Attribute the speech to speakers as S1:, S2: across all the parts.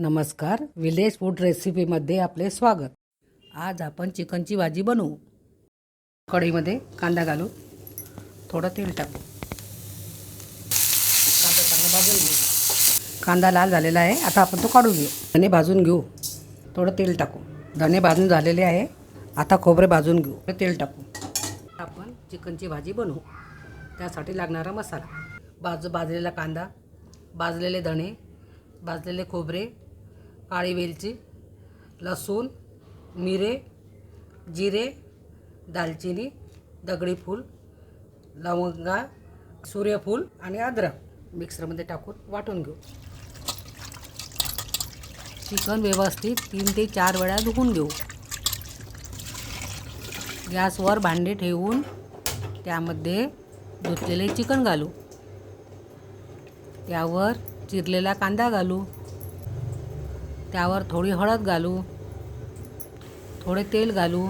S1: नमस्कार village food रेसिपीमध्ये आपले स्वागत. आज आपण चिकनची भाजी बनवू. कढईमध्ये कांदा घालू थोडं तेल टाकू. कांदा चांगला भाजून घेऊ. कांदा लाल झालेला आहे आता आपण तो काढून घेऊ. धने भाजून घेऊ. थोडं तेल टाकू. धने भाजून झालेले आहे आता खोबरे भाजून घेऊ. तेल टाकू. आपण चिकनची भाजी बनवू. त्यासाठी लागणारा मसाला. बाजू भाजलेला कांदा भाजलेले धणे भाजलेले खोबरे काळी वेलची लसूण मिरे जिरे दालचिनी दगडी फूल लवंगा सूर्यफूल आणि अद्रक मिक्सरमध्ये टाकून वाटून घेऊ. चिकन व्यवस्थित तीन ते चार वेळा धुवून घेऊ. गॅसवर भांडे ठेवून त्यामध्ये धुतलेले चिकन घालू. त्यावर चिरलेला कांदा घालू. त्यावर थोडी हळद घालू थोडे तेल घालू.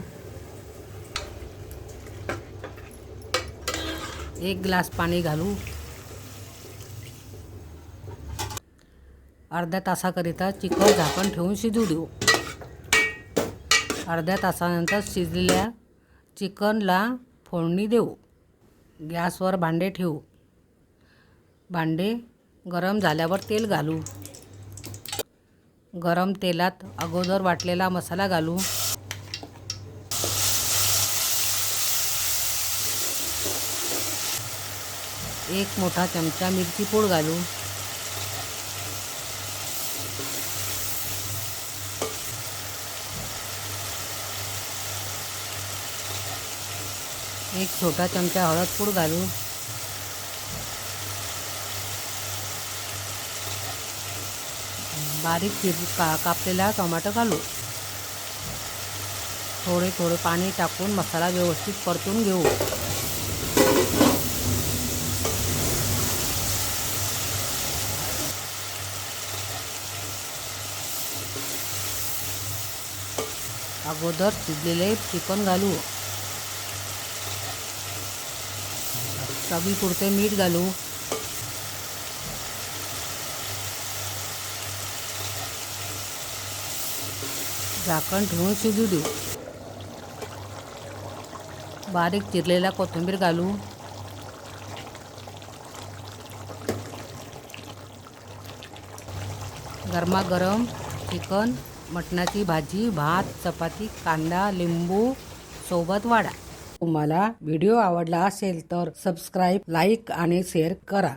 S1: एक ग्लास पाणी घालू. अर्ध्या तासाकरिता चिकन झाकण ठेवून शिजू देऊ. अर्ध्या तासानंतर शिजलेल्या चिकनला फोडणी देऊ. गॅसवर भांडे ठेवू. भांडे गरम झाल्यावर तेल घालू. गरम तेलात अगोदर वाटलेला मसाला घालू. एक मोठा चमचा मिरची पूड घालू. एक छोटा चमचा हळद पूड घालू. बारीक चिर का कापलेला टोमॅटो घालू. थोडे थोडे पाणी टाकून मसाला व्यवस्थित परतून घेऊ. अगोदर शिजलेले चिकन घालू. चवीपुरते मीठ घालू. झाकण ठेवून शिजू देऊ. बारीक चिरलेला कोथिंबीर घालू गरमागरम चिकन मटणाची भाजी भात चपाती कांदा लिंबू सोबत वाढा तुम्हाला व्हिडिओ आवडला असेल तर सबस्क्राईब लाईक आणि शेअर करा.